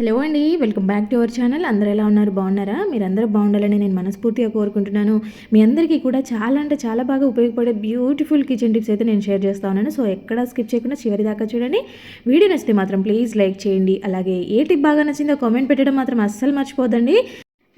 Hello అండి welcome back to our channel. అందరూ ఎలా ఉన్నారు? బాగున్నారా? మీరందరూ బాగుండాలని నేను మనస్ఫూర్తిగా కోరుకుంటున్నాను. మీ అందరికీ కూడా చాలా అంటే చాలా బాగా ఉపయోగపడే బ్యూటిఫుల్ కిచెన్ టిప్స్ అయితే నేను షేర్ చేస్తా ఉన్నాను. సో ఎక్కడ స్కిప్ చేయకుండా చివరి దాకా చూడండి. వీడియో నచ్చితే మాత్రం ప్లీజ్ లైక్ చేయండి. అలాగే ఏ టిప్ బాగా నచ్చిందో కామెంట్ పెట్టడం మాత్రం అస్సలు మర్చిపోదండి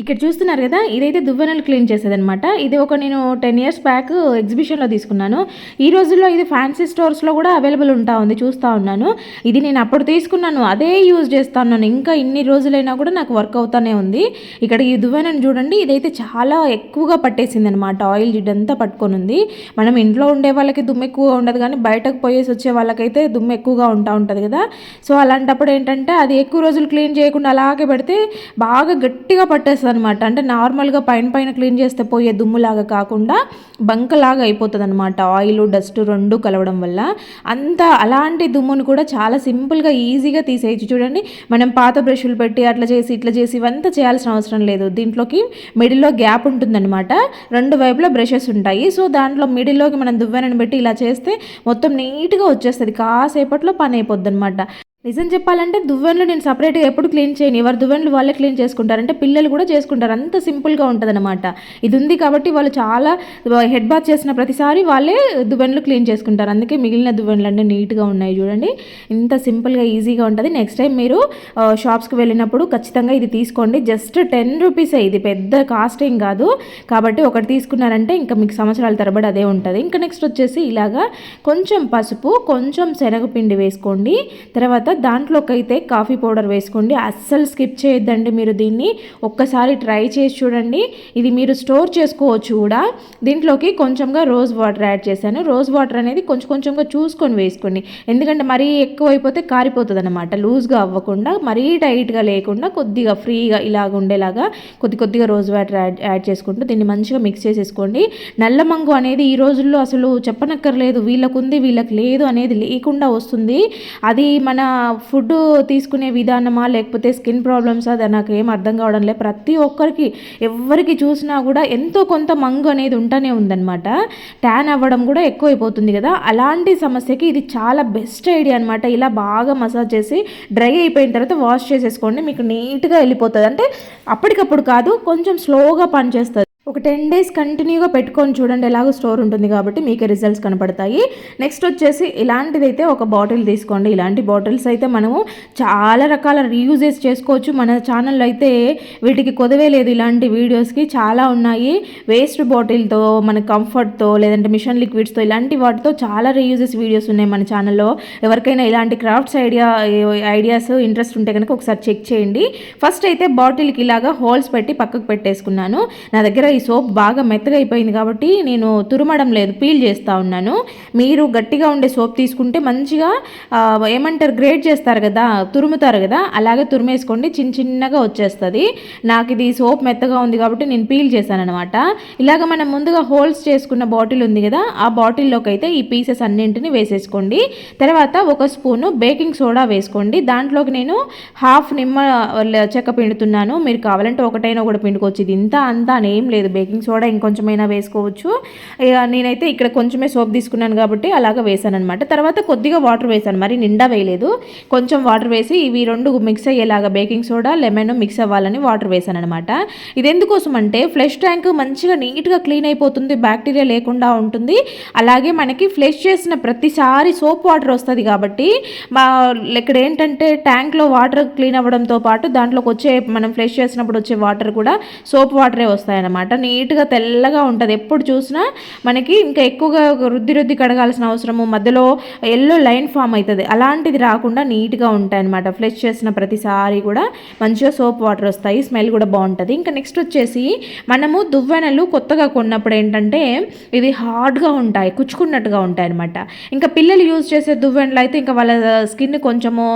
ఇక్కడ చూస్తున్నారు కదా ఇదైతే దువ్వెనలు క్లీన్ చేసేదనమాట ఇది ఒక నేను టెన్ ఇయర్స్ బ్యాక్ ఎగ్జిబిషన్లో తీసుకున్నాను. ఈ రోజుల్లో ఇది ఫ్యాన్సీ స్టోర్స్లో కూడా అవైలబుల్ ఉంటా ఉంది చూస్తూ ఉన్నాను. ఇది నేను అప్పుడు తీసుకున్నాను అదే యూజ్ చేస్తా ఉన్నాను. ఇంకా ఇన్ని రోజులైనా కూడా నాకు వర్క్ అవుతానే ఉంది. ఇక్కడ ఈ దువ్వెనను చూడండి ఇదైతే చాలా ఎక్కువగా పట్టేసింది అనమాట ఆయిల్ జిడ్డంతా పట్టుకొని ఉంది. మనం ఇంట్లో ఉండే వాళ్ళకి దుమ్ము ఎక్కువగా ఉండదు కానీ బయటకు పోయేసి వచ్చే వాళ్ళకైతే దుమ్ము ఎక్కువగా ఉంటా ఉంటుంది కదా. సో అలాంటప్పుడు ఏంటంటే అది ఎక్కువ రోజులు క్లీన్ చేయకుండా అలాగే పెడితే బాగా గట్టిగా పట్టేస్తుంది. అనమాట అంటే నార్మల్గా పైన పైన క్లీన్ చేస్తే పోయే దుమ్ములాగా కాకుండా బంకలాగా అయిపోతుంది అనమాట ఆయిల్ డస్ట్ రెండు కలవడం వల్ల. అంత అలాంటి దుమ్మును కూడా చాలా సింపుల్గా ఈజీగా తీసేయచ్చు. చూడండి మనం పాత బ్రష్లు పెట్టి అట్లా చేసి ఇట్లా చేసి ఇవంతా చేయాల్సిన అవసరం లేదు. దీంట్లోకి మిడిల్లో గ్యాప్ ఉంటుందన్నమాట. రెండు వైపులా బ్రషెస్ ఉంటాయి. సో దాంట్లో మిడిల్లోకి మనం దువ్వెనని పెట్టి ఇలా చేస్తే మొత్తం నీట్గా వచ్చేస్తుంది. కాసేపట్లో పని అయిపోద్ది అనమాట నిజం చెప్పాలంటే దువ్వెనలు నేను సపరేట్గా ఎప్పుడు క్లీన్ చేయను. ఎవరు దువ్వెనలు వాళ్ళే క్లీన్ చేసుకుంటారు అంటే పిల్లలు కూడా చేసుకుంటారు. అంత సింపుల్గా ఉంటుంది అనమాట ఇది ఉంది కాబట్టి వాళ్ళు చాలా హెడ్ బాత్ చేసిన ప్రతిసారి వాళ్ళే దువ్వెనలు క్లీన్ చేసుకుంటారు. అందుకే మిగిలిన దువ్వెనలు అన్నీ నీట్గా ఉన్నాయి చూడండి. ఇంత సింపుల్గా ఈజీగా ఉంటుంది. నెక్స్ట్ టైం మీరు షాప్స్కి వెళ్ళినప్పుడు ఖచ్చితంగా ఇది తీసుకోండి. జస్ట్ టెన్ రూపీసే ఇది. పెద్ద కాస్ట్ ఏం కాదు. కాబట్టి ఒకటి తీసుకున్నారంటే ఇంకా మీకు సంవత్సరాల తరబడి అదే ఉంటుంది. ఇంకా నెక్స్ట్ వచ్చేసి ఇలాగా కొంచెం పసుపు కొంచెం శనగపిండి వేసుకోండి. తర్వాత దాంట్లోకైతే కాఫీ పౌడర్ వేసుకోండి. అస్సలు స్కిప్ చేయొద్దండి మీరు దీన్ని. ఒక్కసారి ట్రై చేసి చూడండి. ఇది మీరు స్టోర్ చేసుకోవచ్చు కూడా. దీంట్లోకి కొంచెంగా రోజ్ వాటర్ యాడ్ చేశాను. రోజ్ వాటర్ అనేది కొంచెం కొంచెంగా చూసుకొని వేసుకోండి. ఎందుకంటే మరీ ఎక్కువ అయిపోతే కారిపోతుంది అనమాట లూజ్గా అవ్వకుండా మరీ టైట్గా లేకుండా కొద్దిగా ఫ్రీగా ఇలాగ ఉండేలాగా కొద్ది కొద్దిగా రోజ్ వాటర్ యాడ్ యాడ్ చేసుకుంటూ దీన్ని మంచిగా మిక్స్ చేసేసుకోండి. నల్ల మంగు అనేది ఈ రోజుల్లో అసలు చెప్పనక్కర్లేదు. వీళ్ళకు ఉంది వీళ్ళకి లేదు అనేది లేకుండా వస్తుంది. అది మన ఫుడ్ తీసుకునే విధానమా లేకపోతే స్కిన్ ప్రాబ్లమ్స్ అది నాకు ఏం అర్థం కావడం లేదు. ప్రతి ఒక్కరికి ఎవరికి చూసినా కూడా ఎంతో కొంత మంగు అనేది ఉంటూనే ఉందన్నమాట. ట్యాన్ అవ్వడం కూడా ఎక్కువైపోతుంది కదా. అలాంటి సమస్యకి ఇది చాలా బెస్ట్ ఐడియా అనమాట ఇలా బాగా మసాజ్ చేసి డ్రై అయిపోయిన తర్వాత వాష్ చేసేసుకోండి. మీకు నీట్గా వెళ్ళిపోతుంది. అంటే అప్పటికప్పుడు కాదు కొంచెం స్లోగా పనిచేస్తుంది. ఒక టెన్ డేస్ కంటిన్యూగా పెట్టుకొని చూడండి ఎలాగో స్టోర్ ఉంటుంది కాబట్టి మీకు రిజల్ట్స్ కనపడతాయి. నెక్స్ట్ వచ్చేసి ఇలాంటిదైతే ఒక బాటిల్ తీసుకోండి. ఇలాంటి బాటిల్స్ అయితే మనము చాలా రకాల రీయూజెస్ చేసుకోవచ్చు. మన ఛానల్లో అయితే వీటికి కొదవే లేదు. ఇలాంటి వీడియోస్కి చాలా ఉన్నాయి. వేస్ట్ బాటిల్తో మన కంఫర్ట్తో లేదంటే మిషన్ లిక్విడ్స్తో ఇలాంటి వాటితో చాలా రీయూజెస్ వీడియోస్ ఉన్నాయి మన ఛానల్లో ఎవరికైనా ఇలాంటి క్రాఫ్ట్స్ ఐడియా ఐడియాస్ ఇంట్రెస్ట్ ఉంటే కనుక ఒకసారి చెక్ చేయండి. ఫస్ట్ అయితే బాటిల్కి ఇలాగా హోల్స్ పెట్టి పక్కకు పెట్టేసుకున్నాను. నా దగ్గర ఈ సోప్ బాగా మెత్తగా అయిపోయింది కాబట్టి నేను తురమడం లేదు పీల్ చేస్తూ ఉన్నాను. మీరు గట్టిగా ఉండే సోప్ తీసుకుంటే మంచిగా ఏమంటారు గ్రేడ్ చేస్తారు కదా తురుముతారు కదా అలాగే తురిమేసుకోండి చిన్న చిన్నగా వచ్చేస్తుంది. నాకు ఇది సోప్ మెత్తగా ఉంది కాబట్టి నేను పీల్ చేశాను అనమాట ఇలాగ మనం ముందుగా హోల్స్ చేసుకున్న బాటిల్ ఉంది కదా ఆ బాటిల్లోకి అయితే ఈ పీసెస్ అన్నింటిని వేసేసుకోండి. తర్వాత ఒక స్పూను బేకింగ్ సోడా వేసుకోండి. దాంట్లోకి నేను హాఫ్ నిమ్మ చెక్క పిండుతున్నాను. మీరు కావాలంటే ఒకటైనా కూడా పిండుకోవచ్చు. ఇది ఇంత అంతా ఏం లేదు. లేదు. బేకింగ్ సోడా ఇంకొంచెమైనా వేసుకోవచ్చు. ఇక నేనైతే ఇక్కడ కొంచెమే సోప్ తీసుకున్నాను కాబట్టి అలాగ వేసాను అనమాట తర్వాత కొద్దిగా వాటర్ వేసాను. మరి నిండా వేయలేదు. కొంచెం వాటర్ వేసి ఇవి రెండు మిక్స్ అయ్యేలాగా బేకింగ్ సోడా లెమన్ మిక్స్ అవ్వాలని వాటర్ వేసాను అనమాట ఇది ఎందుకోసం అంటే ఫ్లెష్ ట్యాంక్ మంచిగా నీట్గా క్లీన్ అయిపోతుంది. బ్యాక్టీరియా లేకుండా ఉంటుంది. అలాగే మనకి ఫ్లెష్ చేసిన ప్రతిసారి సోప్ వాటర్ వస్తుంది కాబట్టి మా ఇక్కడ ఏంటంటే ట్యాంక్లో వాటర్ క్లీన్ అవ్వడంతో పాటు దాంట్లోకి వచ్చే మనం ఫ్లెష్ చేసినప్పుడు వచ్చే వాటర్ కూడా సోప్ వాటరే వస్తాయన్నమాట. నీట్గా తెల్లగా ఉంటుంది. ఎప్పుడు చూసినా మనకి ఇంకా ఎక్కువగా రుద్ది రుద్ది కడగాల్సిన అవసరము. మధ్యలో ఎల్లో లైన్ ఫామ్ అవుతుంది అలాంటిది రాకుండా నీట్గా ఉంటాయి అనమాట ఫ్లెష్ చేసిన ప్రతిసారి కూడా మంచిగా సోప్ వాటర్ వస్తాయి. స్మెల్ కూడా బాగుంటుంది. ఇంకా నెక్స్ట్ వచ్చేసి మనము దువ్వెనలు కొత్తగా కొన్నప్పుడు ఏంటంటే ఇది హార్డ్గా ఉంటాయి. కుచ్చుకున్నట్టుగా ఉంటాయి అనమాట ఇంకా పిల్లలు యూజ్ చేసే దువ్వెనలు అయితే ఇంకా వాళ్ళ స్కిన్ కొంచెము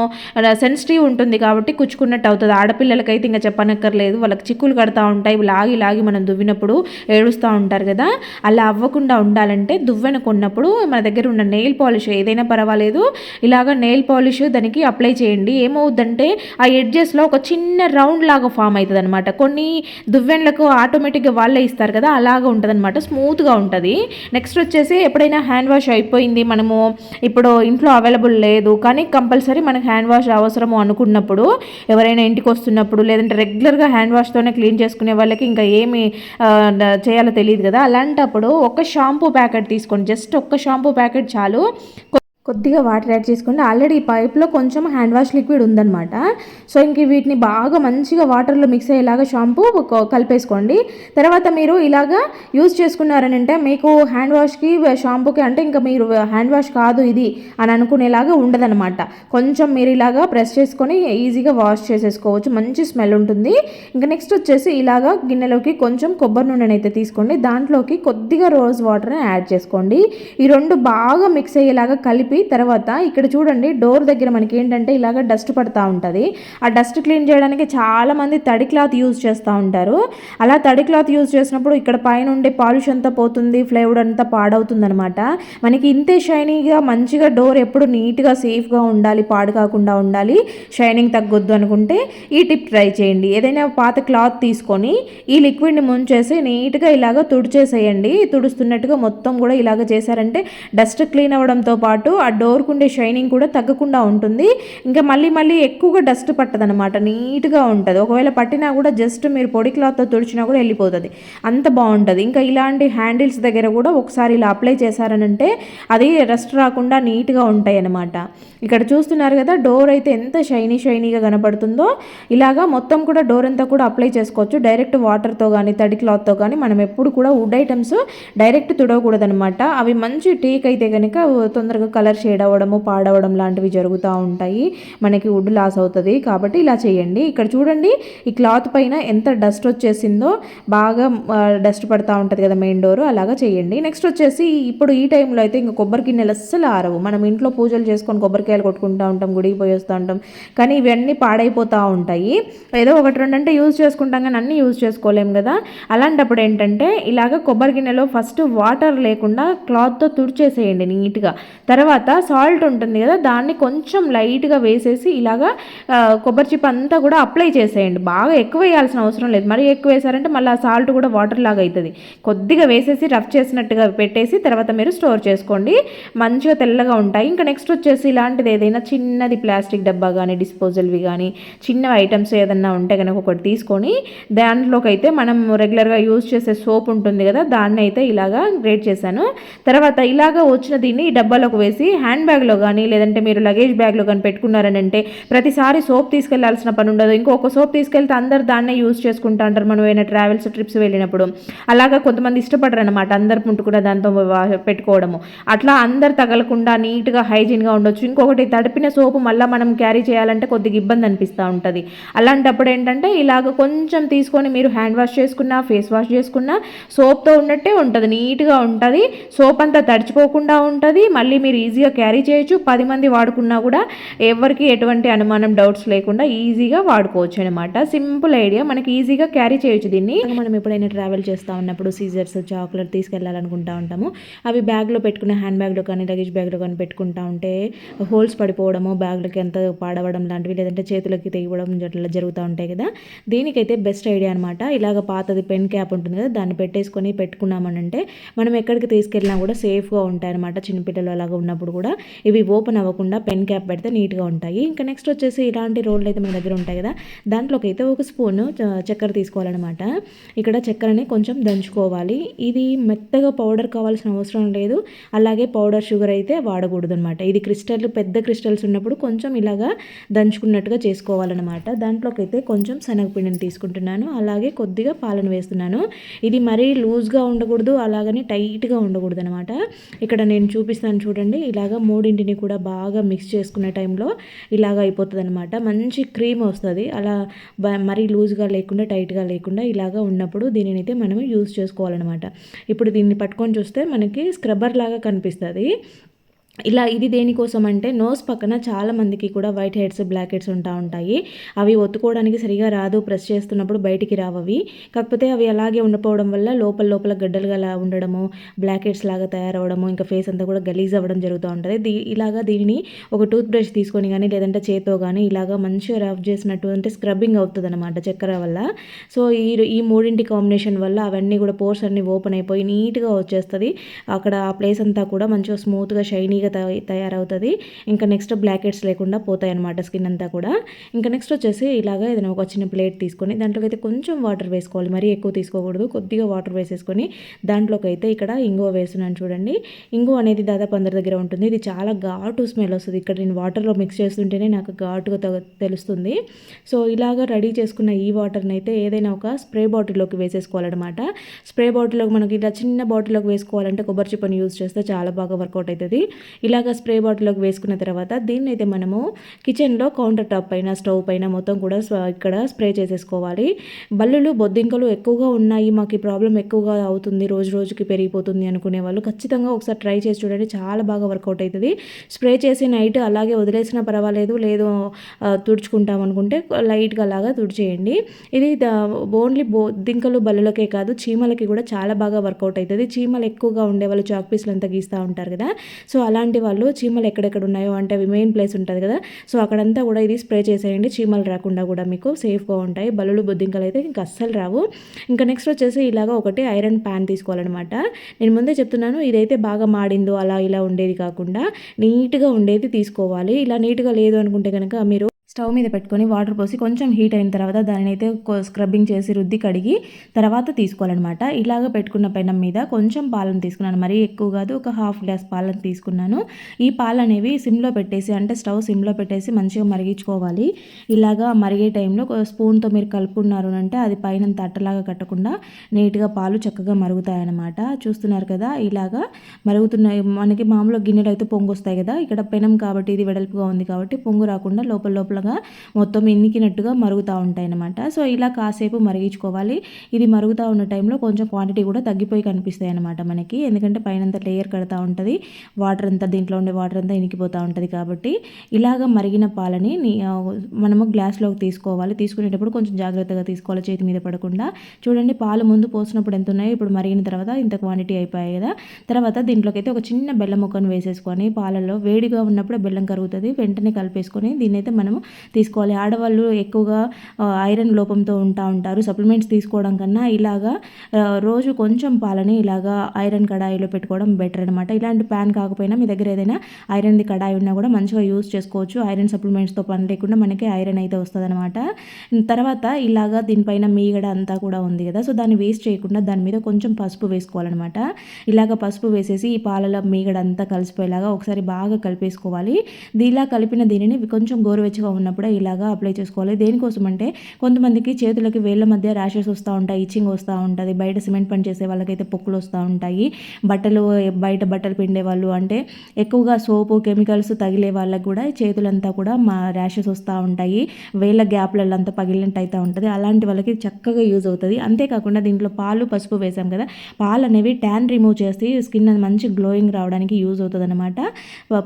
సెన్సిటివ్ ఉంటుంది కాబట్టి కుచ్చుకున్నట్టు అవుతుంది. ఆడపిల్లలకైతే ఇంకా చెప్పనక్కర్లేదు. వాళ్ళకి చిక్కులు కడతా ఉంటాయి. లాగి లాగి మనం దువ్వి దువ్వినప్పుడు ఏడుస్తూ ఉంటారు కదా అలా అవ్వకుండా ఉండాలంటే దువ్వెన కొన్నప్పుడు మన దగ్గర ఉన్న నెయిల్ పాలిష్ ఏదైనా పర్వాలేదు ఇలాగ నెయిల్ పాలిష్ దానికి అప్లై చేయండి. ఏమవుద్దంటే ఆ ఎడ్జెస్లో ఒక చిన్న రౌండ్ లాగా ఫామ్ అవుతుంది అనమాట కొన్ని దువ్వెన్లకు ఆటోమేటిక్గా వాళ్ళే ఇస్తారు కదా అలాగా ఉంటుంది అనమాట స్మూత్గా ఉంటుంది. నెక్స్ట్ వచ్చేసి ఎప్పుడైనా హ్యాండ్ వాష్ అయిపోయింది మనము ఇప్పుడు ఇంట్లో అవైలబుల్ లేదు కానీ కంపల్సరీ మనకు హ్యాండ్ వాష్ అవసరము అనుకున్నప్పుడు ఎవరైనా ఇంటికి వస్తున్నప్పుడు లేదంటే రెగ్యులర్గా హ్యాండ్ వాష్తోనే క్లీన్ చేసుకునే వాళ్ళకి ఇంకా ఏమి చేయాలో తెలియదు కదా. అలాంటప్పుడు ఒక షాంపూ ప్యాకెట్ తీసుకోండి. జస్ట్ ఒక్క షాంపూ ప్యాకెట్ చాలు. కొద్దిగా వాటర్ యాడ్ చేసుకోండి ఆల్రెడీ పైప్లో కొంచెం హ్యాండ్ వాష్ లిక్విడ్ ఉందన్నమాట. సో ఇంక వీటిని బాగా మంచిగా వాటర్లో మిక్స్ అయ్యేలాగా షాంపూ కలిపేసుకోండి. తర్వాత మీరు ఇలాగా యూజ్ చేసుకున్నారని అంటే మీకు హ్యాండ్ వాష్కి షాంపూకి అంటే ఇంకా మీరు హ్యాండ్ వాష్ కాదు ఇది అని అనుకునేలాగా ఉండదన్నమాట. కొంచెం మీరు ఇలాగా ప్రెస్ చేసుకొని ఈజీగా వాష్ చేసేసుకోవచ్చు. మంచి స్మెల్ ఉంటుంది. ఇంకా నెక్స్ట్ వచ్చేసి ఇలాగా గిన్నెలోకి కొంచెం కొబ్బరి నూనెని అయితే తీసుకోండి. దాంట్లోకి కొద్దిగా రోజ్ వాటర్ని యాడ్ చేసుకోండి. ఈ రెండు బాగా మిక్స్ అయ్యేలాగా కలిపి కలిపి తర్వాత ఇక్కడ చూడండి డోర్ దగ్గర మనకి ఏంటంటే ఇలాగ డస్ట్ పడుతూ ఉంటుంది. ఆ డస్ట్ క్లీన్ చేయడానికి చాలామంది తడి క్లాత్ యూజ్ చేస్తూ ఉంటారు. అలా తడి క్లాత్ యూజ్ చేసినప్పుడు ఇక్కడ పైన ఉండే పాలిష్ అంతా పోతుంది ఫ్లేవుడ్ అంతా పాడవుతుంది అనమాట మనకి ఇంతే షైనీగా మంచిగా డోర్ ఎప్పుడు నీట్గా సేఫ్గా ఉండాలి పాడు కాకుండా ఉండాలి. షైనింగ్ తగ్గొద్దు అనుకుంటే ఈ టిప్ ట్రై చేయండి. ఏదైనా పాత క్లాత్ తీసుకొని ఈ లిక్విడ్ని ముంచేసి నీట్గా ఇలాగ తుడిచేసేయండి. తుడుస్తున్నట్టుగా మొత్తం కూడా ఇలాగ చేశారంటే డస్ట్ క్లీన్ అవ్వడంతో పాటు ఆ ఆ డోర్కు ఉండే షైనింగ్ కూడా తగ్గకుండా ఉంటుంది. ఇంకా మళ్ళీ మళ్ళీ ఎక్కువగా డస్ట్ పట్టదనమాట నీట్గా ఉంటుంది. ఒకవేళ పట్టినా కూడా జస్ట్ మీరు పొడి క్లాత్తో తుడిచినా కూడా వెళ్ళిపోతుంది. అంత బాగుంటుంది. ఇంకా ఇలాంటి హ్యాండిల్స్ దగ్గర కూడా ఒకసారి ఇలా అప్లై చేశారనంటే అది రెస్ట్ రాకుండా నీట్గా ఉంటాయి అన్నమాట ఇక్కడ చూస్తున్నారు కదా డోర్ అయితే ఎంత షైనీ షైనీగా కనపడుతుందో. ఇలాగా మొత్తం కూడా డోర్ అంతా కూడా అప్లై చేసుకోవచ్చు. డైరెక్ట్ వాటర్తో కానీ తడి క్లాత్తో కానీ మనం ఎప్పుడు కూడా వుడ్ ఐటమ్స్ డైరెక్ట్ తుడవకూడదనమాట అవి మంచి టేక్ అయితే కనుక తొందరగా కలర్ కలర్ షేడ్ అవ్వడము పాడవడం లాంటివి జరుగుతూ ఉంటాయి. మనకి వుడ్ లాస్ అవుతుంది కాబట్టి ఇలా చేయండి. ఇక్కడ చూడండి ఈ క్లాత్ పైన ఎంత డస్ట్ వచ్చేసిందో బాగా డస్ట్ పడుతూ ఉంటుంది కదా మెయిన్ డోర్ అలాగా చేయండి. నెక్స్ట్ వచ్చేసి ఇప్పుడు ఈ టైంలో అయితే ఇంకా కొబ్బరి గిన్నెలు అస్సలు ఆరవు. మనం ఇంట్లో పూజలు చేసుకొని కొబ్బరికాయలు కొట్టుకుంటూ ఉంటాం గుడికి పోయి వస్తూ ఉంటాం. కానీ ఇవన్నీ పాడైపోతూ ఉంటాయి. ఏదో ఒకటి రెండు అంటే యూజ్ చేసుకుంటాం కానీ అన్నీ యూజ్ చేసుకోలేం కదా. అలాంటప్పుడు ఏంటంటే ఇలాగ కొబ్బరి గిన్నెలో ఫస్ట్ వాటర్ లేకుండా క్లాత్తో తుడిచేసేయండి నీట్గా. తర్వాత తర్వాత సాల్ట్ ఉంటుంది కదా దాన్ని కొంచెం లైట్గా వేసేసి ఇలాగా కొబ్బరి చిప్ అంతా కూడా అప్లై చేసేయండి. బాగా ఎక్కువ వేయాల్సిన అవసరం లేదు. మరి ఎక్కువ వేసారంటే మళ్ళీ ఆ సాల్ట్ కూడా వాటర్ లాగా అవుతుంది కొద్దిగా వేసేసి రఫ్ చేసినట్టుగా పెట్టేసి తర్వాత మీరు స్టోర్ చేసుకోండి. మంచిగా తెల్లగా ఉంటాయి. ఇంకా నెక్స్ట్ వచ్చేసి ఇలాంటిది ఏదైనా చిన్నది ప్లాస్టిక్ డబ్బా కానీ డిస్పోజల్వి కానీ చిన్న ఐటమ్స్ ఏదన్నా ఉంటే కనుక ఒకటి తీసుకొని దాంట్లోకి అయితే మనం రెగ్యులర్గా యూజ్ చేసే సోప్ ఉంటుంది కదా దాన్ని అయితే ఇలాగా గ్రేట్ చేశాను. తర్వాత ఇలాగా వచ్చిన దీన్ని డబ్బాలోకి వేసి హ్యాండ్ బ్యాగ్లో కానీ లేదంటే మీరు లగేజ్ బ్యాగ్లో కానీ పెట్టుకున్నారని అంటే ప్రతిసారి సోప్ తీసుకెళ్ళాల్సిన పని ఉండదు. ఇంకొక సోప్ తీసుకెళ్తే అందరు దాన్నే యూజ్ చేసుకుంటా అంటారు. మనం ఏమైనా ట్రావెల్స్ ట్రిప్స్ వెళ్ళినప్పుడు. అలాగా కొంతమంది ఇష్టపడరు అనమాట అందరు కూడా దాంతో పెట్టుకోవడము. అట్లా అందరు తగలకుండా నీట్గా హైజీన్గా ఉండొచ్చు. ఇంకొకటి తడిపిన సోపు మళ్ళీ మనం క్యారీ చేయాలంటే కొద్దిగా ఇబ్బంది అనిపిస్తూ ఉంటుంది. అలాంటప్పుడు ఏంటంటే ఇలాగ కొంచెం తీసుకొని మీరు హ్యాండ్ వాష్ చేసుకున్నా ఫేస్ వాష్ చేసుకున్నా సోప్తో ఉన్నట్టే ఉంటుంది. నీట్గా ఉంటుంది. సోప్ అంతా తడిచిపోకుండా ఉంటుంది. మళ్ళీ మీరు ఈజీగా ఈజీగా క్యారీ చేయొచ్చు. పది మంది వాడుకున్నా కూడా ఎవరికి ఎటువంటి అనుమానం డౌట్స్ లేకుండా ఈజీగా వాడుకోవచ్చు అనమాట సింపుల్ ఐడియా. మనకి ఈజీగా క్యారీ చేయొచ్చు దీన్ని. మనం ఎప్పుడైనా ట్రావెల్ చేస్తూ ఉన్నప్పుడు సీజర్స్ చాక్లెట్ తీసుకెళ్ళాలనుకుంటా ఉంటాము. అవి బ్యాగ్లో పెట్టుకునే హ్యాండ్ బ్యాగ్లో కానీ లగేజ్ బ్యాగ్లో కానీ పెట్టుకుంటా ఉంటే హోల్స్ పడిపోవడము బ్యాగ్లకి ఎంత పాడవడం లాంటివి లేదంటే చేతులకి తెగివడం అట్లా జరుగుతూ ఉంటాయి కదా. దీనికైతే బెస్ట్ ఐడియా అనమాట ఇలాగ పాతది పెన్ క్యాప్ ఉంటుంది కదా దాన్ని పెట్టేసుకొని పెట్టుకున్నామనంటే మనం ఎక్కడికి తీసుకెళ్ళినా కూడా సేఫ్గా ఉంటాయి అనమాట చిన్నపిల్లలు అలాగా ఉన్నప్పుడు. కూడా ఇవి ఓపెన్ అవ్వకుండా పెన్ క్యాప్ పెడితే నీట్గా ఉంటాయి. ఇంకా నెక్స్ట్ వచ్చేసి ఇలాంటి రోళ్ళు అయితే మన దగ్గర ఉంటాయి కదా దాంట్లోకి అయితే ఒక స్పూన్ చక్కెర తీసుకోవాలన్నమాట. ఇక్కడ చక్కెరని కొంచెం దంచుకోవాలి. ఇది మెత్తగా పౌడర్ కావాల్సిన అవసరం లేదు. అలాగే పౌడర్ షుగర్ అయితే వాడకూడదు అనమాట ఇది క్రిస్టల్ పెద్ద క్రిస్టల్స్ ఉన్నప్పుడు కొంచెం ఇలాగా దంచుకున్నట్టుగా చేసుకోవాలన్నమాట. దాంట్లోకి అయితే కొంచెం శనగపిండిని తీసుకుంటున్నాను. అలాగే కొద్దిగా పాలను వేస్తున్నాను. ఇది మరీ లూజ్గా ఉండకూడదు అలాగని టైట్గా ఉండకూడదు అనమాట ఇక్కడ నేను చూపిస్తాను చూడండి ఇలాగ మూడింటిని కూడా బాగా మిక్స్ చేసుకునే టైంలో ఇలాగ అయిపోతుంది అనమాట మంచి క్రీమ్ వస్తుంది. అలా మరీ లూజ్గా లేకుండా టైట్గా లేకుండా ఇలాగ ఉన్నప్పుడు దీనిని అయితే మనం యూజ్ చేసుకోవాలన్నమాట. ఇప్పుడు దీన్ని పట్టుకొని చూస్తే మనకి స్క్రబ్బర్ లాగా కనిపిస్తుంది. ఇలా ఇది దేనికోసం అంటే నోస్ పక్కన చాలా మందికి కూడా వైట్ హెడ్స్ బ్లాక్ హెడ్స్ ఉంటా ఉంటాయి. అవి ఒత్తుకోవడానికి సరిగా రాదు ప్రెస్ చేస్తున్నప్పుడు బయటికి రావవి. కాకపోతే అవి అలాగే ఉండిపోవడం వల్ల లోపల లోపల గడ్డలుగా అలా ఉండడము బ్లాక్ హెడ్స్ లాగా తయారవడము ఇంకా ఫేస్ అంతా కూడా గలీజ్ అవ్వడం జరుగుతూ ఉంటుంది. దీ ఇలాగా దీనిని ఒక టూత్ బ్రష్ తీసుకొని కానీ లేదంటే చేత్తో కానీ ఇలాగా మంచిగా రఫ్ చేసినట్టు అంటే స్క్రబ్బింగ్ అవుతుంది అనమాట చక్కెర వల్ల. సో ఈ ఈ మూడింటి కాంబినేషన్ వల్ల అవన్నీ కూడా పోర్స్ అన్నీ ఓపెన్ అయిపోయి నీట్గా వచ్చేస్తుంది. అక్కడ ఆ ప్లేస్ అంతా కూడా మంచిగా స్మూత్గా షైనీగా తయారవుతుంది. ఇంకా నెక్స్ట్ బ్లాకెట్స్ లేకుండా పోతాయి అనమాట స్కిన్ అంతా కూడా. ఇంకా నెక్స్ట్ వచ్చేసి ఇలాగ ఏదైనా ఒక చిన్న ప్లేట్ తీసుకొని దాంట్లోకి అయితే కొంచెం వాటర్ వేసుకోవాలి. మరీ ఎక్కువ తీసుకోకూడదు. కొద్దిగా వాటర్ వేసేసుకొని దాంట్లోకి అయితే ఇక్కడ ఇంగువ వేస్తున్నాను చూడండి. ఇంగువ అనేది దాదాపు అందరి దగ్గర ఉంటుంది. ఇది చాలా ఘాటు స్మెల్ వస్తుంది. ఇక్కడ నేను వాటర్లో మిక్స్ చేస్తుంటేనే నాకు ఘాటుగా తెలుస్తుంది. సో ఇలాగ రెడీ చేసుకున్న ఈ వాటర్ని అయితే ఏదైనా ఒక స్ప్రే బాటిల్లోకి వేసేసుకోవాలన్నమాట. స్ప్రే బాటిల్లోకి మనకి ఇలా చిన్న బాటిల్లోకి వేసుకోవాలంటే కొబ్బరి చిప్పని యూజ్ చేస్తే చాలా బాగా వర్కౌట్ అవుతుంది. ఇలాగ స్ప్రే బాటిల్లోకి వేసుకున్న తర్వాత దీన్ని అయితే మనము కిచెన్లో కౌంటర్ టాప్ పైన స్టవ్ పైన మొత్తం కూడా ఇక్కడ స్ప్రే చేసేసుకోవాలి. బల్లులు బొద్దింకలు ఎక్కువగా ఉన్నాయి. మాకు ఈ ప్రాబ్లం ఎక్కువగా అవుతుంది. రోజు రోజుకి పెరిగిపోతుంది అనుకునే వాళ్ళు ఖచ్చితంగా ఒకసారి ట్రై చేసి చూడండి. చాలా బాగా వర్కౌట్ అవుతుంది స్ప్రే చేసి నైట్ అలాగే వదిలేసినా పర్వాలేదు. లేదు తుడుచుకుంటాం అనుకుంటే లైట్గా అలాగా తుడిచేయండి. ఇది ఓన్లీ బొద్దింకలు బల్లులకే కాదు చీమలకి కూడా చాలా బాగా వర్కౌట్ అవుతుంది చీమలు ఎక్కువగా ఉండే వాళ్ళు చాక్ పీస్లు అంతా గీస్తూ ఉంటారు కదా. సో అలా అలాంటి వాళ్ళు చీమలు ఎక్కడెక్కడ ఉన్నాయో అంటే అవి మెయిన్ ప్లేస్ ఉంటుంది కదా. సో అక్కడంతా కూడా ఇది స్ప్రే చేసేయండి. చీమలు రాకుండా కూడా మీకు సేఫ్గా ఉంటాయి. బలులు బొద్దింకలు అయితే ఇంకా అస్సలు రావు. ఇంకా నెక్స్ట్ వచ్చేసి ఇలాగ ఒకటి ఐరన్ ప్యాన్ తీసుకోవాలన్నమాట. నేను ముందే చెప్తున్నాను ఇదైతే బాగా మాడిందో అలా ఇలా ఉండేది కాకుండా నీట్గా ఉండేది తీసుకోవాలి. ఇలా నీట్గా లేదు అనుకుంటే కనుక మీరు స్టవ్ మీద పెట్టుకొని వాటర్ పోసి కొంచెం హీట్ అయిన తర్వాత దానిని అయితే స్క్రబ్బింగ్ చేసి రుద్ది కడిగి తర్వాత తీసుకోవాలన్నమాట. ఇలాగ పెట్టుకున్న పెనం మీద కొంచెం పాలను తీసుకున్నాను. మరీ ఎక్కువ కాదు ఒక హాఫ్ గ్లాస్ పాలను తీసుకున్నాను. ఈ పాలు అనేవి సిమ్లో పెట్టేసి అంటే స్టవ్ సిమ్లో పెట్టేసి మంచిగా మరిగించుకోవాలి. ఇలాగా మరిగే టైంలో స్పూన్తో మీరు కలుపుకున్నారు అంటే అది పైన తట్టలాగా కట్టకుండా నీట్గా పాలు చక్కగా మరుగుతాయన్నమాట. చూస్తున్నారు కదా ఇలాగా మరుగుతున్నాయి. మనకి మామూలు గిన్నెలు అయితే పొంగు వస్తాయి కదా ఇక్కడ పెనం కాబట్టి ఇది వెడల్పుగా ఉంది కాబట్టి పొంగు రాకుండా లోపల లోపల బాగా మొత్తం ఎన్నికినట్టుగా మరుగుతూ ఉంటాయి అనమాట సో ఇలా కాసేపు మరిగించుకోవాలి. ఇది మరుగుతూ ఉన్న టైంలో కొంచెం క్వాంటిటీ కూడా తగ్గిపోయి కనిపిస్తాయి అనమాట మనకి. ఎందుకంటే పైన లేయర్ కడతా ఉంటుంది. వాటర్ అంతా దీంట్లో ఉండే వాటర్ అంతా ఇనికిపోతూ ఉంటుంది కాబట్టి ఇలాగ మరిగిన పాలని మనము గ్లాస్లోకి తీసుకోవాలి. తీసుకునేటప్పుడు కొంచెం జాగ్రత్తగా తీసుకోవాలి చేతి మీద పడకుండా. చూడండి పాలు ముందు పోసినప్పుడు ఎంత ఉన్నాయో ఇప్పుడు మరిగిన తర్వాత ఇంత క్వాంటిటీ అయిపోయాయి కదా. తర్వాత దీంట్లోకి అయితే ఒక చిన్న బెల్లం ముక్కను వేసేసుకొని పాలలో వేడిగా ఉన్నప్పుడు బెల్లం కరుగుతుంది. వెంటనే కలిపేసుకొని దీన్నైతే అయితే మనము తీసుకోవాలి. ఆడవాళ్ళు ఎక్కువగా ఐరన్ లోపంతో ఉంటా ఉంటారు. సప్లిమెంట్స్ తీసుకోవడం కన్నా ఇలాగా రోజు కొంచెం పాలని ఇలాగా ఐరన్ కడాయిలో పెట్టుకోవడం బెటర్ అనమాట ఇలాంటి ప్యాన్ కాకపోయినా మీ దగ్గర ఏదైనా ఐరన్ది కడాయి ఉన్నా కూడా మంచిగా యూస్ చేసుకోవచ్చు. ఐరన్ సప్లిమెంట్స్తో పని లేకుండా మనకి ఐరన్ అయితే వస్తుంది అనమాట తర్వాత ఇలాగా దీనిపైన మీగడ అంతా కూడా ఉంది కదా సో దాన్ని వేస్ట్ చేయకుండా దాని మీద కొంచెం పసుపు వేసుకోవాలన్నమాట. ఇలాగ పసుపు వేసేసి ఈ పాలలో మీగడ అంతా కలిసిపోయేలాగా ఒకసారి బాగా కలిపేసుకోవాలి. ఇలా కలిపిన దీనిని కొంచెం గోరువెచ్చగా ఉన్న ఉన్నప్పుడే ఇలాగా అప్లై చేసుకోవాలి. దేనికోసం అంటే కొంతమందికి చేతులకి వేళ్ళ మధ్య ర్యాషెస్ వస్తూ ఉంటాయి ఇచ్చింగ్ వస్తూ ఉంటుంది బయట సిమెంట్ పని చేసే వాళ్ళకైతే పొక్కులు వస్తూ ఉంటాయి బట్టలు బయట బట్టలు పిండే వాళ్ళు అంటే ఎక్కువగా సోపు కెమికల్స్ తగిలే వాళ్ళకి కూడా చేతులంతా కూడా మా ర్యాషెస్ వస్తూ ఉంటాయి వేళ్ళ గ్యాప్లలో అంతా పగిలినట్టు అయితే ఉంటుంది. అలాంటి వాళ్ళకి చక్కగా యూజ్ అవుతుంది. అంతేకాకుండా దీంట్లో పాలు పసుపు వేసాం కదా పాలు అనేవి ట్యాన్ రిమూవ్ చేసి స్కిన్ అది మంచి గ్లోయింగ్ రావడానికి యూజ్ అవుతుంది అనమాట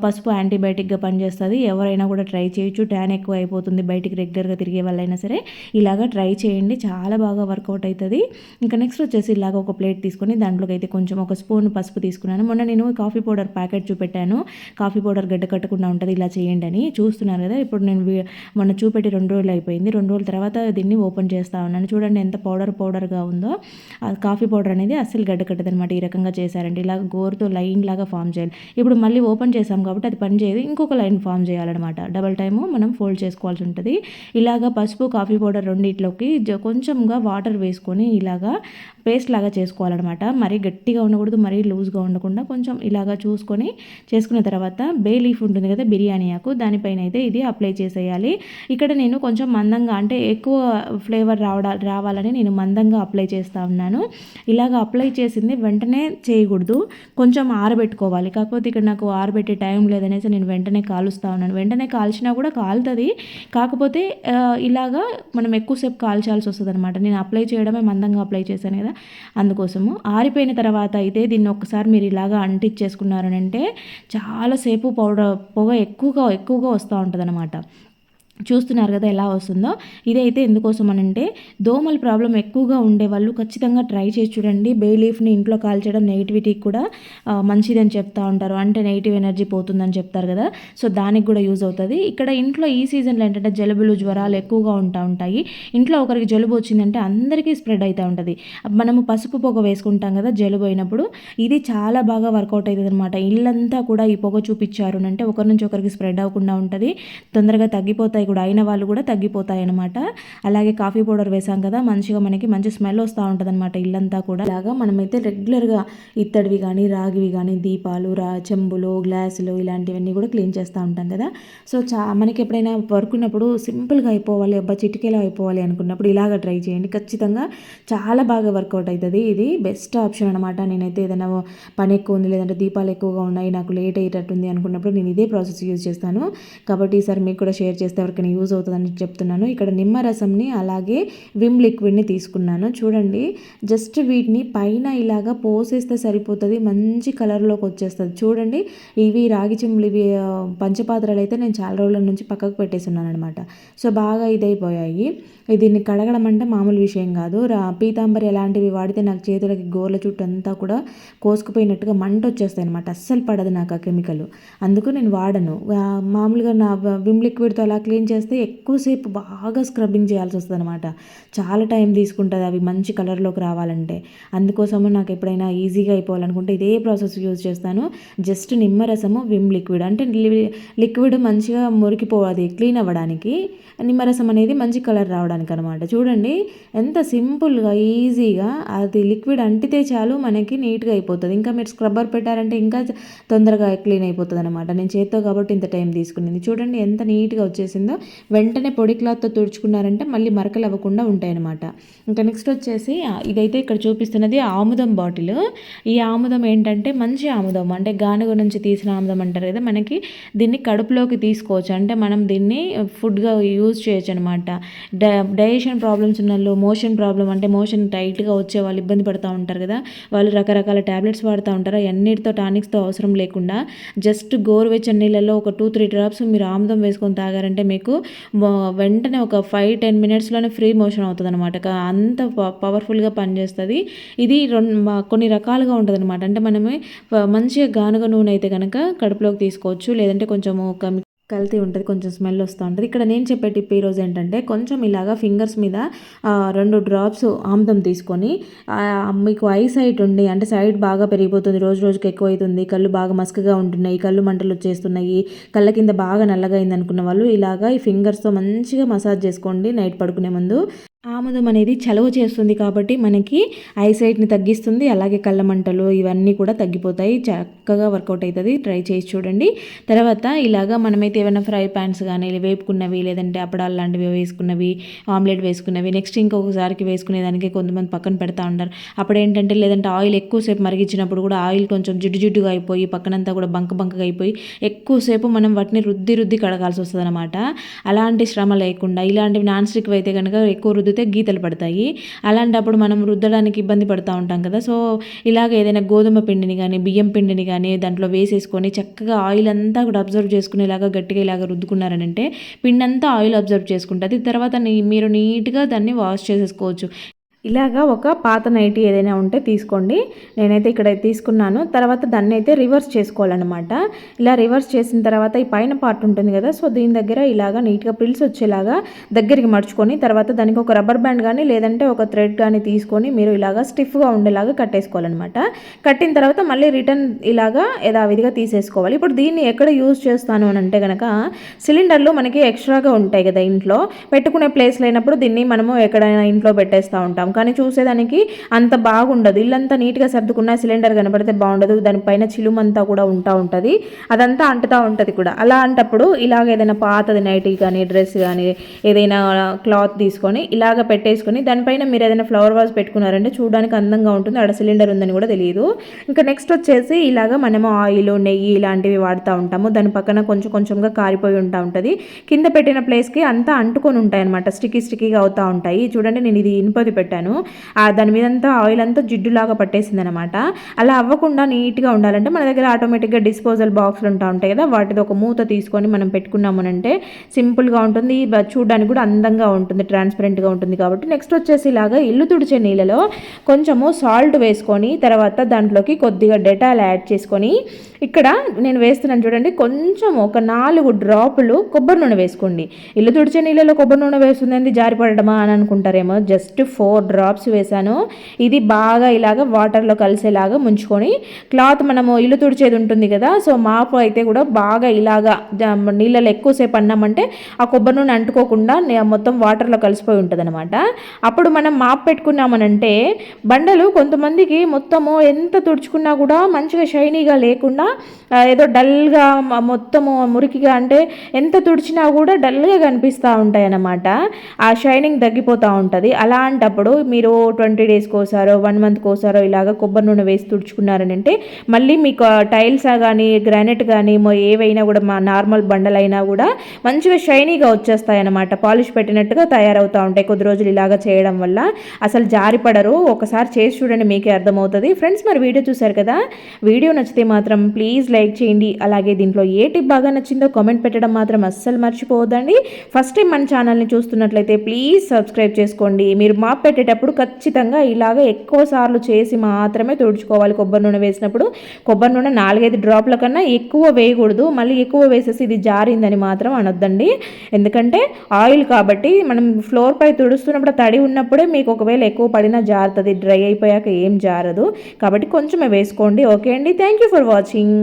పసుపు యాంటీబయాటిక్గా పనిచేస్తుంది. ఎవరైనా కూడా ట్రై చేయొచ్చు. ట్యాన్ ఎక్కువ అయిపోతుంది బయటికి రెగ్యులర్గా తిరిగే వాళ్ళైనా సరే. ఇలాగ ట్రై చేయండి. చాలా బాగా వర్కౌట్ అవుతుంది ఇంకా నెక్స్ట్ వచ్చేసి ఇలాగ ఒక ప్లేట్ తీసుకొని దాంట్లోకి అయితే కొంచెం ఒక స్పూన్ పసుపు తీసుకున్నాను. మొన్న నేను కాఫీ పౌడర్ ప్యాకెట్ చూపెట్టాను. కాఫీ పౌడర్ గడ్డ కట్టకుండా ఉంటుంది ఇలా చేయండి అని చూస్తున్నారు కదా. ఇప్పుడు నేను మొన్న చూపెట్టి రెండు రోజులు అయిపోయింది. రెండు రోజుల తర్వాత దీన్ని ఓపెన్ చేస్తా ఉన్నాను. చూడండి ఎంత పౌడర్ పౌడర్గా ఉందో. కాఫీ పౌడర్ అనేది అస్సలు గడ్డ కట్టదు అనమాట ఈ రకంగా చేశారండి ఇలా గోరుతో లైన్ లాగా ఫామ్ చేయాలి. ఇప్పుడు మళ్ళీ ఓపెన్ చేసాం కాబట్టి అది పని చేయదు. ఇంకొక లైన్ ఫామ్ చేయాలన్నమాట. డబల్ టైము మనం ఫోల్డ్ చేసుకోవాల్సి ఉంటుంది. ఇలాగ పసుపు కాఫీ పౌడర్ రెండిట్లోకి కొంచెంగా వాటర్ వేసుకొని ఇలాగా పేస్ట్ లాగా చేసుకోవాలన్నమాట. మరీ గట్టిగా ఉండకూడదు మరీ లూజ్గా ఉండకుండా కొంచెం ఇలాగా చూసుకొని చేసుకున్న తర్వాత బే లీఫ్ ఉంటుంది కదా బిర్యానీ ఆకు దానిపైన అయితే ఇది అప్లై చేసేయాలి. ఇక్కడ నేను కొంచెం మందంగా అంటే ఎక్కువ ఫ్లేవర్ రావడా రావాలని నేను మందంగా అప్లై చేస్తూ ఉన్నాను. ఇలాగ అప్లై చేసింది వెంటనే చేయకూడదు. కొంచెం ఆరబెట్టుకోవాలి. కాకపోతే ఇక్కడ నాకు ఆరబెట్టే టైం లేదనేసి నేను వెంటనే కాలుస్తూ ఉన్నాను. వెంటనే కాల్చినా కూడా కాలుతుంది. కాకపోతే ఇలాగా మనం ఎక్కువసేపు కాల్చాల్సి వస్తుంది అనమాట నేను అప్లై చేయడమే మందంగా అప్లై చేశాను కదా. అందుకోసము ఆరిపోయిన తర్వాత అయితే దీన్ని ఒక్కసారి మీరు ఇలాగా అంటించేసుకున్నారనంటే చాలాసేపు పౌడర్ పొగ ఎక్కువగా ఎక్కువగా వస్తూ ఉంటుంది అనమాట చూస్తున్నారు కదా ఎలా వస్తుందో. ఇదైతే ఎందుకోసం అని అంటే దోమల ప్రాబ్లం ఎక్కువగా ఉండే వాళ్ళు ఖచ్చితంగా ట్రై చేసి చూడండి. బే లీఫ్ని ఇంట్లో కాల్చడం నెగిటివిటీకి కూడా మంచిదని చెప్తా ఉంటారు. అంటే నెగిటివ్ ఎనర్జీ పోతుందని చెప్తారు కదా. సో దానికి కూడా యూజ్ అవుతుంది. ఇక్కడ ఇంట్లో ఈ సీజన్లో ఏంటంటే జలుబులు జ్వరాలు ఎక్కువగా ఉంటా ఉంటాయి. ఇంట్లో ఒకరికి జలుబు వచ్చిందంటే అందరికీ స్ప్రెడ్ అవుతూ ఉంటుంది. మనము పసుపు పొగ వేసుకుంటాం కదా జలుబు అయినప్పుడు. ఇది చాలా బాగా వర్కౌట్ అవుతుంది అనమాట ఇల్లంతా కూడా ఈ పొగ చూపించారు అంటే ఒకరి నుంచి ఒకరికి స్ప్రెడ్ అవ్వకుండా ఉంటుంది. తొందరగా తగ్గిపోతాయి కూడా అయిన వాళ్ళు కూడా తగ్గిపోతాయి అనమాట అలాగే కాఫీ పౌడర్ వేసాం కదా మంచిగా మనకి మంచి స్మెల్ వస్తూ ఉంటుంది అనమాట ఇల్లంతా కూడా. ఇలాగా మనమైతే రెగ్యులర్గా ఇత్తడివి కానీ రాగివి కానీ దీపాలు రా చెంబులు గ్లాసులు ఇలాంటివన్నీ కూడా క్లీన్ చేస్తూ ఉంటాం కదా. సో చా మనకి ఎప్పుడైనా వర్క్ ఉన్నప్పుడు సింపుల్గా అయిపోవాలి అబ్బా చిటికేలో అయిపోవాలి అనుకున్నప్పుడు ఇలాగ ట్రై చేయండి. ఖచ్చితంగా చాలా బాగా వర్కౌట్ అవుతుంది ఇది బెస్ట్ ఆప్షన్ అనమాట నేనైతే ఏదైనా పని ఎక్కువ ఉంది లేదంటే దీపాలు ఎక్కువగా ఉన్నాయి నాకు లేట్ అయ్యేటట్టుంది అనుకున్నప్పుడు నేను ఇదే ప్రాసెస్ యూజ్ చేస్తాను. కాబట్టి ఈసారి మీకు కూడా షేర్ చేస్తే ఎవరికైనా యూజ్ అవుతుందని చెప్తున్నాను. ఇక్కడ నిమ్మరసంని అలాగే విమ్ లిక్విడ్ని తీసుకున్నాను. చూడండి జస్ట్ వీటిని పైన ఇలాగా పోసేస్తే సరిపోతుంది మంచి కలర్లోకి వచ్చేస్తుంది. చూడండి ఇవి రాగి చెంబులు ఇవి పంచపాత్రలు అయితే నేను చాలా రోజుల నుంచి పక్కకు పెట్టేస్తున్నాను అనమాట సో బాగా ఇదైపోయాయి. దీన్ని కడగడం అంటే మామూలు విషయం కాదు. రా పీతాంబరి ఎలాంటివి వాడితే నాకు చేతులకి గోర్ల చుట్టూ అంతా కూడా కోసుకుపోయినట్టుగా మంట వచ్చేస్తాయి అనమాట అస్సలు పడదు నాకు ఆ కెమికల్. అందుకు నేను వాడను. మామూలుగా నా విమ్ లిక్విడ్తో అలా క్లీన్ చేస్తే ఎక్కువసేపు బాగా స్క్రబ్బింగ్ చేయాల్సి వస్తుంది అనమాట చాలా టైం తీసుకుంటుంది అవి మంచి కలర్లోకి రావాలంటే. అందుకోసము నాకు ఎప్పుడైనా ఈజీగా అయిపోవాలనుకుంటే ఇదే ప్రాసెస్ యూజ్ చేస్తాను. జస్ట్ నిమ్మరసము విమ్ లిక్విడ్. అంటే లిక్విడ్ మంచిగా మురికిపోవాలి క్లీన్ అవ్వడానికి. నిమ్మరసం అనేది మంచి కలర్ రావడానికి అనమాట చూడండి ఎంత సింపుల్గా ఈజీగా అది లిక్విడ్ అంటితే చాలు మనకి నీట్గా అయిపోతుంది. ఇంకా మీరు స్క్రబ్బర్ పెట్టారంటే ఇంకా తొందరగా క్లీన్ అయిపోతుంది అనమాట నేను చేత్తో కాబట్టి ఇంత టైం తీసుకునింది. చూడండి ఎంత నీట్గా వచ్చేసిందో. వెంటనే పొడి క్లాత్తో తుడుచుకున్నారంటే మళ్ళీ మరకలు అవ్వకుండా ఉంటాయన్నమాట. ఇంకా నెక్స్ట్ వచ్చేసి ఇదైతే ఇక్కడ చూపిస్తున్నది ఆముదం బాటిల్. ఈ ఆముదం ఏంటంటే మంచి ఆముదం. అంటే గానుగ నుంచి తీసిన ఆముదం అంటారు కదా మనకి దీన్ని కడుపులోకి తీసుకోవచ్చు. అంటే మనం దీన్ని ఫుడ్గా యూజ్ చేయొచ్చు అనమాట డైజెషన్ ప్రాబ్లమ్స్ ఉన్న వాళ్ళు మోషన్ ప్రాబ్లం అంటే మోషన్ టైట్గా వచ్చే వాళ్ళు ఇబ్బంది పడుతూ ఉంటారు కదా. వాళ్ళు రకరకాల ట్యాబ్లెట్స్ వాడుతూ ఉంటారు. అన్నిటితో టానిక్స్తో అవసరం లేకుండా జస్ట్ గోరువెచ్చని నీళ్ళలో ఒక టూ త్రీ డ్రాప్స్ మీరు ఆముదం వేసుకొని తాగారంటే మీకు మీకు వెంటనే ఒక ఫైవ్ టెన్ మినిట్స్లోనే ఫ్రీ మోషన్ అవుతుంది అనమాట అంత ప- పవర్ఫుల్గా పనిచేస్తుంది. ఇది రెండు కొన్ని రకాలుగా ఉంటుంది అనమాట అంటే మనమే మంచిగా గానుగ నూనె అయితే కనుక కడుపులోకి తీసుకోవచ్చు. లేదంటే కొంచెము కమి కల్తీ ఉంటుంది కొంచెం స్మెల్ వస్తూ ఉంటుంది. ఇక్కడ నేను చెప్పే టిప్ ఈరోజు ఏంటంటే కొంచెం ఇలాగా ఫింగర్స్ మీద రెండు డ్రాప్స్ ఆమ్దం తీసుకొని మీకు ఐ సైట్ ఉండి అంటే సైడ్ బాగా పెరిగిపోతుంది రోజు రోజుకి ఎక్కువ అవుతుంది కళ్ళు బాగా మస్కగా ఉంటున్నాయి కళ్ళు మంటలు వచ్చేస్తున్నాయి కళ్ళ కింద బాగా నల్లగా అయింది అనుకున్న వాళ్ళు ఇలాగా ఈ ఫింగర్స్తో మంచిగా మసాజ్ చేసుకోండి నైట్ పడుకునే ముందు. ఆముదం అనేది చలవ చేస్తుంది కాబట్టి మనకి ఐసైట్ని తగ్గిస్తుంది అలాగే కళ్ళ మంటలు ఇవన్నీ కూడా తగ్గిపోతాయి. చక్కగా వర్కౌట్ అవుతుంది. ట్రై చేసి చూడండి. తర్వాత ఇలాగా మనమైతే ఏమైనా ఫ్రై ప్యాన్స్ కానీ వేపుకున్నవి లేదంటే అప్పడాలు లాంటివి వేసుకున్నవి ఆమ్లెట్ వేసుకున్నవి నెక్స్ట్ ఇంకొకసారికి వేసుకునేదానికి కొంతమంది పక్కన పెడతా ఉంటారు. అప్పుడు ఏంటంటే లేదంటే ఆయిల్ ఎక్కువసేపు మరిగించినప్పుడు కూడా ఆయిల్ కొంచెం జిడ్డు జిడ్డుగా అయిపోయి పక్కనంతా కూడా బంక బంకగా అయిపోయి ఎక్కువసేపు మనం వాటిని రుద్ది రుద్ది కడగాల్సి వస్తుంది అనమాట అలాంటి శ్రమ లేకుండా ఇలాంటివి నాన్ స్టిక్ అయితే కనుక ఎక్కువ రుద్దితే గీతలు పడతాయి. అలాంటప్పుడు మనం రుద్దడానికి ఇబ్బంది పడుతూ ఉంటాం కదా. సో ఇలాగ ఏదైనా గోధుమ పిండిని కానీ బియ్యం పిండిని కానీ దాంట్లో వేసేసుకొని చక్కగా ఆయిల్ అంతా కూడా అబ్జర్వ్ చేసుకునేలాగా గట్టిగా ఇలాగ రుద్దుకున్నారనంటే పిండి అంతా ఆయిల్ అబ్జర్వ్ చేసుకుంటుంది. తర్వాత మీరు నీట్గా దాన్ని వాష్ చేసేసుకోవచ్చు. ఇలాగా ఒక పాత నైటీ ఏదైనా ఉంటే తీసుకోండి. నేనైతే ఇక్కడ తీసుకున్నాను. తర్వాత దాన్ని అయితే రివర్స్ చేసుకోవాలన్నమాట. ఇలా రివర్స్ చేసిన తర్వాత ఈ పైన పార్ట్ ఉంటుంది కదా సో దీని దగ్గర ఇలాగా నీట్గా ప్రిల్స్ వచ్చేలాగా దగ్గరికి మడుచుకొని తర్వాత దానికి ఒక రబ్బర్ బ్యాండ్ కానీ లేదంటే ఒక థ్రెడ్ కానీ తీసుకొని మీరు ఇలాగా స్టిఫ్గా ఉండేలాగా కట్టేసుకోవాలన్నమాట. కట్టిన తర్వాత మళ్ళీ రిటర్న్ ఇలాగా యథావిధిగా తీసేసుకోవాలి. ఇప్పుడు దీన్ని ఎక్కడ యూజ్ చేస్తాను అని అంటే కనుక సిలిండర్లు మనకి ఎక్స్ట్రాగా ఉంటాయి కదా ఇంట్లో. పెట్టుకునే ప్లేస్ లేనప్పుడు దీన్ని మనము ఎక్కడైనా ఇంట్లో పెట్టేస్తూ ఉంటాం. కానీ చూసేదానికి అంత బాగుండదు. ఇల్లంతా నీట్గా సర్దుకున్న సిలిండర్ కనబడితే బాగుండదు. దానిపైన చిలుమంతా కూడా ఉంటా ఉంటుంది. అదంతా అంటుతూ ఉంటుంది కూడా. అలా అంటప్పుడు ఇలాగ ఏదైనా పాతది నైటీ కానీ డ్రెస్ కానీ ఏదైనా క్లాత్ తీసుకొని ఇలాగ పెట్టేసుకొని దానిపైన మీరు ఏదైనా ఫ్లవర్ వాజ్ పెట్టుకున్నారంటే చూడడానికి అందంగా ఉంటుంది. అక్కడ సిలిండర్ ఉందని కూడా తెలియదు. ఇంకా నెక్స్ట్ వచ్చేసి ఇలాగ మనము ఆయిల్ నెయ్యి ఇలాంటివి వాడుతూ ఉంటాము. దాని పక్కన కొంచెం కొంచెంగా కారిపోయి ఉంటా ఉంటుంది. కింద పెట్టిన ప్లేస్కి అంతా అంటుకొని ఉంటాయి అనమాట స్టికీ స్టికీగా అవుతూ ఉంటాయి. చూడండి నేను ఇది ఇనుపది పెట్టాను. దాని మీద అంతా ఆయిల్ అంతా జిడ్డులాగా పట్టేసింది అనమాట అలా అవ్వకుండా నీట్గా ఉండాలంటే మన దగ్గర ఆటోమేటిక్గా డిస్పోజల్ బాక్స్లు ఉంటా ఉంటాయి కదా? వాటిది ఒక మూత తీసుకొని మనం పెట్టుకున్నామనంటే సింపుల్గా ఉంటుంది. చూడడానికి కూడా అందంగా ఉంటుంది ట్రాన్స్పరెంట్గా ఉంటుంది కాబట్టి. నెక్స్ట్ వచ్చేసి ఇలాగా ఇల్లు తుడిచే నీళ్ళలో కొంచెము సాల్ట్ వేసుకొని తర్వాత దాంట్లోకి కొద్దిగా డెటాల్ యాడ్ చేసుకొని ఇక్కడ నేను వేస్తున్నాను చూడండి కొంచెం ఒక నాలుగు డ్రాపులు కొబ్బరి నూనె వేసుకోండి. ఇల్లు తుడిచే నీళ్ళలో కొబ్బరి నూనె వేస్తుంది జారిపడమా అని అనుకుంటారేమో. జస్ట్ ఫోర్ డ్రాప్స్ వేసాను ఇది బాగా ఇలాగ వాటర్లో కలిసేలాగా ముంచుకొని క్లాత్ మనము ఇల్లు తుడిచేది ఉంటుంది కదా సో మాపు అయితే కూడా బాగా ఇలాగా నీళ్ళలో ఎక్కువసేపు అన్నామంటే ఆ కొబ్బరి నూనె అంటుకోకుండా మొత్తం వాటర్లో కలిసిపోయి ఉంటుంది అనమాట అప్పుడు మనం మాపు పెట్టుకున్నామనంటే బండలు కొంతమందికి మొత్తము ఎంత తుడుచుకున్నా కూడా మంచిగా షైనీగా లేకుండా ఏదో డల్గా మొత్తము మురికిగా అంటే ఎంత తుడిచినా కూడా డల్గా కనిపిస్తూ ఉంటాయి అన్నమాట ఆ షైనింగ్ తగ్గిపోతూ ఉంటుంది. అలాంటప్పుడు మీరు ట్వంటీ డేస్కి ఒకసారో వన్ మంత్కి ఒకసారో ఇలాగ కొబ్బరి నూనె వేసి తుడుచుకున్నారని అంటే మళ్ళీ మీకు టైల్స్ కానీ గ్రానైట్ కానీ ఏవైనా కూడా మా నార్మల్ బండలైనా కూడా మంచిగా షైనీగా వచ్చేస్తాయి అన్నమాట పాలిష్ పెట్టినట్టుగా తయారవుతూ ఉంటాయి కొద్ది రోజులు ఇలాగ చేయడం వల్ల. అసలు జారిపడరు. ఒకసారి చేసి చూడండి మీకే అర్థమవుతుంది. ఫ్రెండ్స్ మరి వీడియో చూసారు కదా? వీడియో నచ్చితే మాత్రం ప్లీజ్ లైక్ చేయండి. అలాగే దీంట్లో ఏ టిప్ బాగా నచ్చిందో కామెంట్ పెట్టడం మాత్రం అస్సలు మర్చిపోవద్దండి. ఫస్ట్ టైం మన ఛానల్ని చూస్తున్నట్లయితే ప్లీజ్ సబ్స్క్రైబ్ చేసుకోండి. మీరు మాప్ పెట్టేటప్పుడు ఖచ్చితంగా ఇలాగ ఎక్కువ సార్లు చేసి మాత్రమే తుడుచుకోవాలి. కొబ్బరి నూనె వేసినప్పుడు కొబ్బరి నూనె నాలుగైదు డ్రాప్ల కన్నా ఎక్కువ వేయకూడదు. మళ్ళీ ఎక్కువ వేసేసి ఇది జారిందని మాత్రం అనొద్దండి. ఎందుకంటే ఆయిల్ కాబట్టి మనం ఫ్లోర్ పై తుడుస్తున్నప్పుడు తడి ఉన్నప్పుడే మీకు ఒకవేళ ఎక్కువ పడినా జారుతుంది. డ్రై అయిపోయాక ఏం జారదు. కాబట్టి కొంచెమే వేసుకోండి. ఓకే అండి. Thank you for watching.